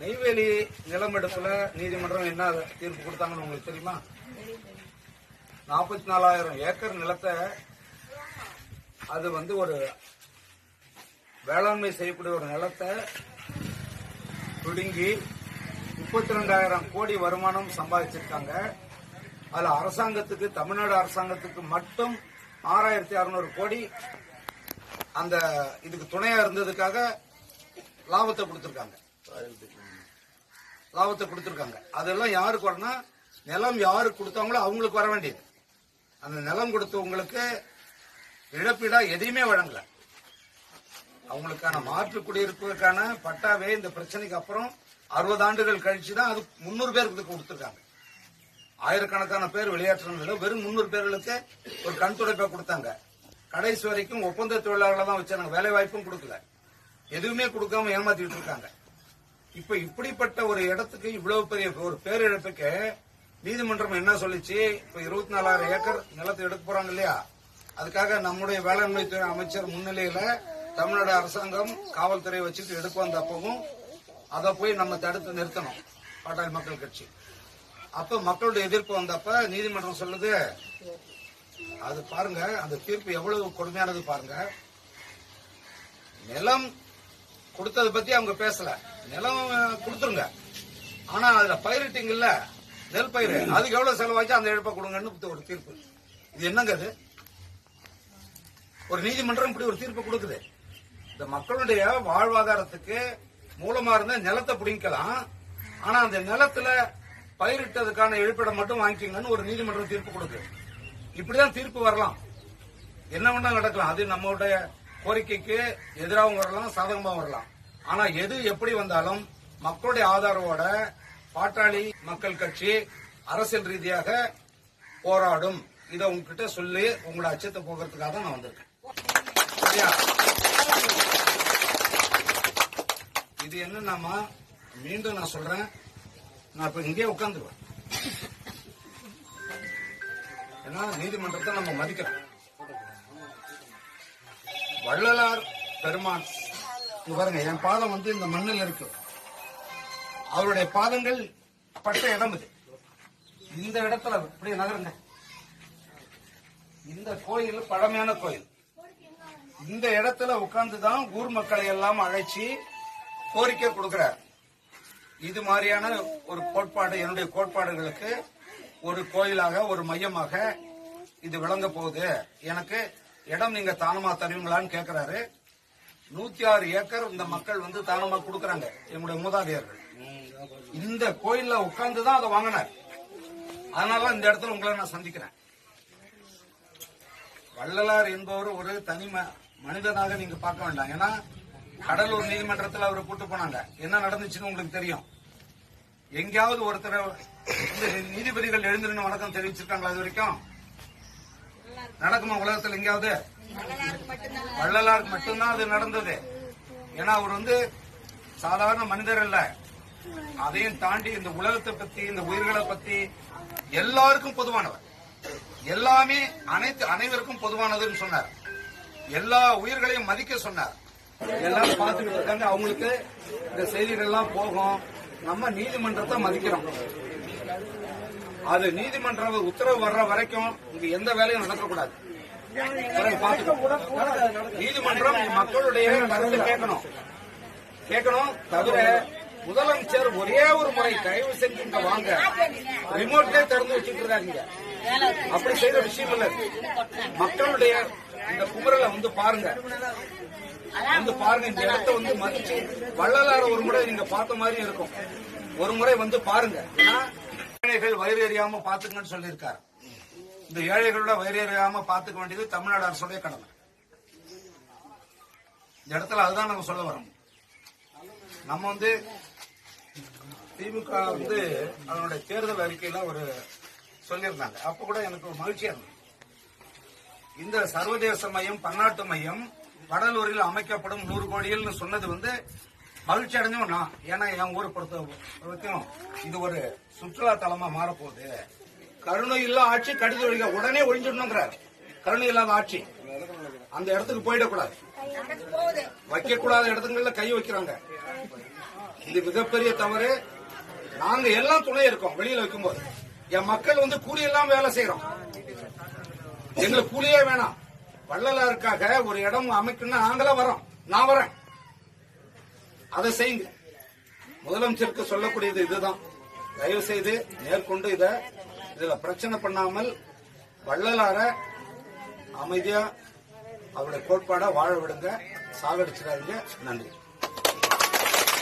நெய்வேலி நிலமெடுப்புல நீதிமன்றம் என்ன தீர்ப்பு கொடுத்தாங்கன்னு உங்களுக்கு தெரியுமா? நாற்பத்தி நாலாயிரம் ஏக்கர் நிலத்தை அது வந்து ஒரு வேளாண்மை செய்யக்கூடிய ஒரு நிலத்தை பிடுங்கி முப்பத்தி ரெண்டாயிரம் கோடி வருமானம் சம்பாதிச்சிருக்காங்க. அதுல அரசாங்கத்துக்கு தமிழ்நாடு அரசாங்கத்துக்கு மட்டும் ஆறாயிரத்தி அறுநூறு கோடி அந்த இதுக்கு துணையா இருந்ததுக்காக லாபத்தை கொடுத்திருக்காங்க. லாபத்தை கொடுத்துருக்காங்க. அதெல்லாம் யாருக்கு வரணும் நிலம் யாருக்கு கொடுத்தாங்களோ அவங்களுக்கு வர வேண்டியது. அந்த நிலம் கொடுத்தவங்களுக்கு இழப்பீடா எதையுமே வழங்கல. அவங்களுக்கான மாற்று குடியிருப்புக்கான பட்டாவே இந்த பிரச்சனைக்கு அப்புறம் அறுபது ஆண்டுகள் கழிச்சு தான் அது முன்னூறு பேருக்கு கொடுத்துருக்காங்க. ஆயிரக்கணக்கான பேர் வெளியேற்றினதுல வெறும் முன்னூறு பேர்களுக்கு ஒரு கண் துடைப்பை கொடுத்தாங்க. கடைசி வரைக்கும் ஒப்பந்த தொழிலாளர்களை தான் வச்சாங்க. வேலை வாய்ப்பும் கொடுக்கல. எதுவுமே கொடுக்காம ஏமாத்திட்டு இருக்காங்க. இப்ப இப்படிப்பட்ட ஒரு இடத்துக்கு இவ்வளவு பெரிய ஒரு பேரிழப்புக்கு நீதிமன்றம் என்ன சொல்லிச்சு? இப்ப இருபத்தி நாலாயிரம் ஏக்கர் நிலத்தை எடுக்க போறாங்க இல்லையா? அதுக்காக நம்முடைய வேளாண்மைத்துறை அமைச்சர் முன்னிலையில தமிழ்நாடு அரசாங்கம் காவல்துறை வச்சுட்டு எடுக்க வந்தப்பவும் அதை போய் நம்ம தடுத்து நிறுத்தணும் பாட்டாளி மக்கள் கட்சி. அப்ப மக்களுடைய எதிர்ப்பு வந்தப்ப நீதிமன்றம் சொல்லுது அது பாருங்க அந்த தீர்ப்பு எவ்வளவு கொடுமையானது பாருங்க. நிலம் கொடுத்ததை பத்தி அவங்க பேசல. நிலம் கொடுத்துருங்க. ஆனா அதுல பயிரிட்டிங் இல்ல. நெல் பயிர் அதுக்கு எவ்வளவு செலவாச்சு அந்த இழப்பை கொடுங்கன்னு ஒரு தீர்ப்பு. இது என்னங்க அது? ஒரு நீதிமன்றம் இப்படி ஒரு தீர்ப்பு கொடுக்குது. இந்த மக்களுடைய வாழ்வாதாரத்துக்கு மூலமா இருந்த நிலத்தை பிடிக்கலாம் ஆனா அந்த நிலத்துல பயிரிட்டதுக்கான இழப்பீடம் மட்டும் வாங்கிக்கங்கன்னு ஒரு நீதிமன்றம் தீர்ப்பு கொடுக்குது. இப்படிதான் தீர்ப்பு வரலாம். என்ன வேணா நடக்கலாம். அது நம்மளுடைய கோரிக்கைக்கு எதிராகவும் வரலாம் சாதகமாகவும் வரலாம். ஆனா எது எப்படி வந்தாலும் மக்களுடைய ஆதரவோட பாட்டாளி மக்கள் கட்சி அரசியல் ரீதியாக போராடும். இதை உங்ககிட்ட சொல்லி உங்களோட அச்சத்தை போகிறதுக்காக தான் நான் வந்திருக்கேன். சரியா? இது என்னன்னா மீண்டும் நான் சொல்றேன். நான் இப்ப இங்கே உட்காந்துருவேன். ஏன்னா நீதிமன்றத்தை நம்ம மதிக்கிறோம் வள்ளலார் பெருமான் பாருங்க என் பாதம் வந்து இந்த மண்ணில் இருக்கு. அவருடைய பாதங்கள் பட்ட இடம் இது. இந்த இடத்துல இப்படி நகருங்க. இந்த கோயில் பழமையான கோயில். இந்த இடத்துல உட்கார்ந்துதான் ஊர் மக்களை எல்லாம் அழைச்சி கோரிக்கை கொடுக்கிறார். இது மாதிரியான ஒரு கோட்பாடு என்னுடைய கோட்பாடுகளுக்கு ஒரு கோயிலாக ஒரு மையமாக இது விளங்க போகுது. எனக்கு இடம் நீங்க தானமா தருவீங்களான்னு கேட்கிறாரு நூத்தி ஆறு ஏக்கர் இந்த மக்கள் வந்து தானமா கொடுக்கறாங்க எங்களுடைய மூதாதையர்கள். இந்த கோயில்ல உட்கார்ந்துதான் அதை வாங்கினார். அதனால இந்த இடத்துல உங்களை நான் சந்திக்கிறேன். வள்ளலார் என்பவர் ஒரு தனி மனிதனாக நீங்க பார்க்க வேண்டாம். ஏன்னா கடலூர் நீதிமன்றத்தில் அவரை கூட்டு போனாங்க. என்ன நடந்துச்சுன்னு உங்களுக்கு தெரியும். எங்கேயாவது ஒருத்தர் நீதிபதிகள் எழுந்திருந்து வணக்கம் தெரிவிச்சிருக்காங்களா அது வரைக்கும்? நடக்குமா உலகத்தில் எங்கேயாவது? வள்ளலாருக்கு மட்டும்தான். அது நடந்தது. ஏன்னா அவர் வந்து சாதாரண மனிதர் அல்ல. அதையும் தாண்டி இந்த உலகத்தை பத்தி இந்த உயிர்களை பத்தி எல்லாருக்கும் பொதுவானவர். எல்லாமே அனைத்து அனைவருக்கும் பொதுவானதுன்னு சொன்னார். எல்லா உயிர்களையும் மதிக்க சொன்னார். எல்லாரும் பார்த்துக்கிட்டு இருக்காங்க அவங்களுக்கு இந்த செய்திகள் எல்லாம் போகும். நம்ம நீதிமன்றத்தை மதிக்கிறோம். அது நீதிமன்ற உத்தரவு வர்ற வரைக்கும் இங்க எந்த வேலையும் நடக்கக்கூடாது. நீதிமன்றம் மக்களுடைய கருத்து கேட்கணும். கேட்கணும். தவிர முதலமைச்சர் ஒரே ஒரு முறை தயவு செஞ்சு இங்க வாங்க. ரிமோட்லே திறந்து வச்சுட்டு இருக்காங்க அப்படி செய்யற விஷயம் இல்ல. மக்களுடைய இந்த குமரலை வந்து பாருங்க. வந்து பாருங்க. இந்த இடத்த வந்து மதிச்சு வள்ளலார ஒரு முறை நீங்க பார்த்த மாதிரி இருக்கும். ஒரு முறை வந்து பாருங்க. வயிறு எறியாம பாத்துக்கங்கன்னு சொல்லியிருக்காரு. இந்த ஏழைகளோட வயிறாம பாத்துக்க வேண்டியது தமிழ்நாடு அரசுடைய கடமை. இந்த இடத்துல அதுதான் நம்ம சொல்ல வரோம். நம்ம வந்து திமுக வந்து அதனுடைய தேர்தல் அறிக்கையில ஒரு சொல்லியிருந்தாங்க. அப்ப கூட எனக்கு ஒரு மகிழ்ச்சியா இருந்தது. இந்த சர்வதேச மையம் பன்னாட்டு மையம் வடலூரில் அமைக்கப்படும் நூறு கோடிகள்னு சொன்னது வந்து மகிழ்ச்சி அடைஞ்சோம் நான். ஏன்னா என் ஊரை பொறுத்த வரைக்கும் இது ஒரு சுற்றுலா தலமா மாறப்போகுது. கருணை இல்லா ஆட்சி கடித ஒழிக்க உடனே ஒழிஞ்சிடணுங்கிறார். கருணை இல்லாத ஆட்சி. அந்த இடத்துக்கு போயிடக்கூடாது. வைக்க கூடாத இடத்துங்கள்ல கை வைக்கிறாங்க. இது மிகப்பெரிய தவறு. நாங்க எல்லாம் துணை இருக்கோம் வெளியில வைக்கும்போது. என் மக்கள் வந்து கூலி எல்லாம் வேலை செய்யறோம். எங்களுக்கு கூலியே வேணாம். வள்ளலாருக்காக ஒரு இடம் அமைக்கணும்னா நாங்களே வரோம் நான் வரேன். அதை செய்யுங்க. முதலமைச்சருக்கு சொல்லக்கூடியது இதுதான். தயவு செய்து மேற்கொண்டு இதை இதுல பிரச்சனை பண்ணாமல் வள்ளலார அமைதியா அவருடைய கோட்பாட வாழ விடுங்க. சாகடிச்சிடாதீங்க. நன்றி.